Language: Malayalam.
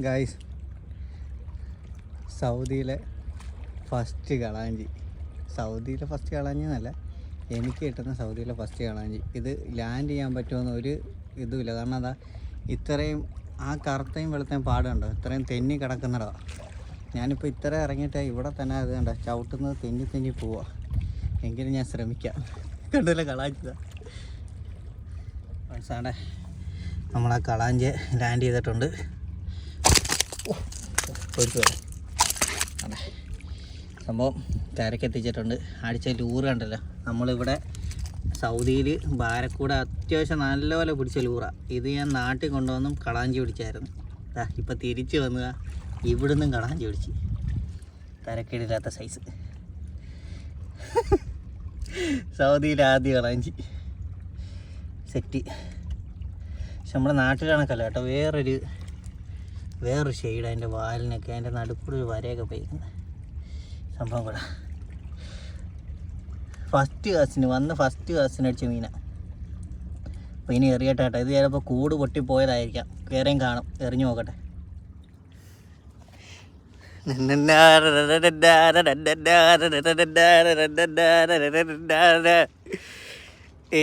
ഗായ്സ് സൗദിയിലെ ഫസ്റ്റ് കളാഞ്ചി. സൗദിയിലെ ഫസ്റ്റ് കളാഞ്ചി എന്നല്ല എനിക്ക് കിട്ടുന്ന സൗദിയിലെ ഫസ്റ്റ് കളാഞ്ചി. ഇത് ലാൻഡ് ചെയ്യാൻ പറ്റുമെന്ന് ഒരു ഇതുമില്ല. കാരണം അതാ ഇത്രയും ആ കറുത്തയും വെളുത്തയും പാടുണ്ടോ? ഇത്രയും തെന്നി കിടക്കുന്നതാ. ഞാനിപ്പോൾ ഇത്ര ഇറങ്ങിയിട്ട് ഇവിടെ തന്നെ അത് കണ്ട? ചവിട്ടുന്നത് തെന്നി തെന്നി പോവാ. എങ്കിലും ഞാൻ ശ്രമിക്കാം. കണ്ടില്ല കളാഞ്ചിതാ സാറേ നമ്മളാ കളാഞ്ചി കളാഞ്ച് ലാൻഡ് ചെയ്തിട്ടുണ്ട്. പൊരിച്ചു. അതെ. സംഭവം കരക്കെത്തിച്ചിട്ടുണ്ട് അടിച്ച ലൂറ് കണ്ടല്ലോ. നമ്മളിവിടെ സൗദിയിൽ ബാരക്കൂടെ അത്യാവശ്യം നല്ലപോലെ പിടിച്ച ലൂറ ഇത് ഞാൻ നാട്ടിൽ കൊണ്ടുവന്നും കളാഞ്ചി പിടിച്ചായിരുന്നു. ദാ ഇപ്പം തിരിച്ച് വന്നതാ. ഇവിടുന്നും കളാഞ്ചി പിടിച്ച്. തരക്കേടില്ലാത്ത സൈസ് സൗദിയിൽ ആദ്യ കളാഞ്ചി. സെറ്റ്. പക്ഷെ നമ്മുടെ നാട്ടിൽ കണക്കല്ല കേട്ടോ വേറൊരു വേറൊരു ഷെയ്ഡ് അതിന്റെ വാലിനൊക്കെ അതിന്റെ നടുക്കൂടെ ഒരു വരയൊക്കെ പോയിരിക്കുന്നത് സംഭവം കൂടെ ഫസ്റ്റ് കാസിന് വന്ന് ഫസ്റ്റ് കാസിന് അടിച്ച മീന. അപ്പോൾ ഇനി എറിയട്ടെ ഇത് ചിലപ്പോൾ കൂട് പൊട്ടിപ്പോയതായിരിക്കാം വേറെയും കാണും. എറിഞ്ഞു നോക്കട്ടെ. ഏ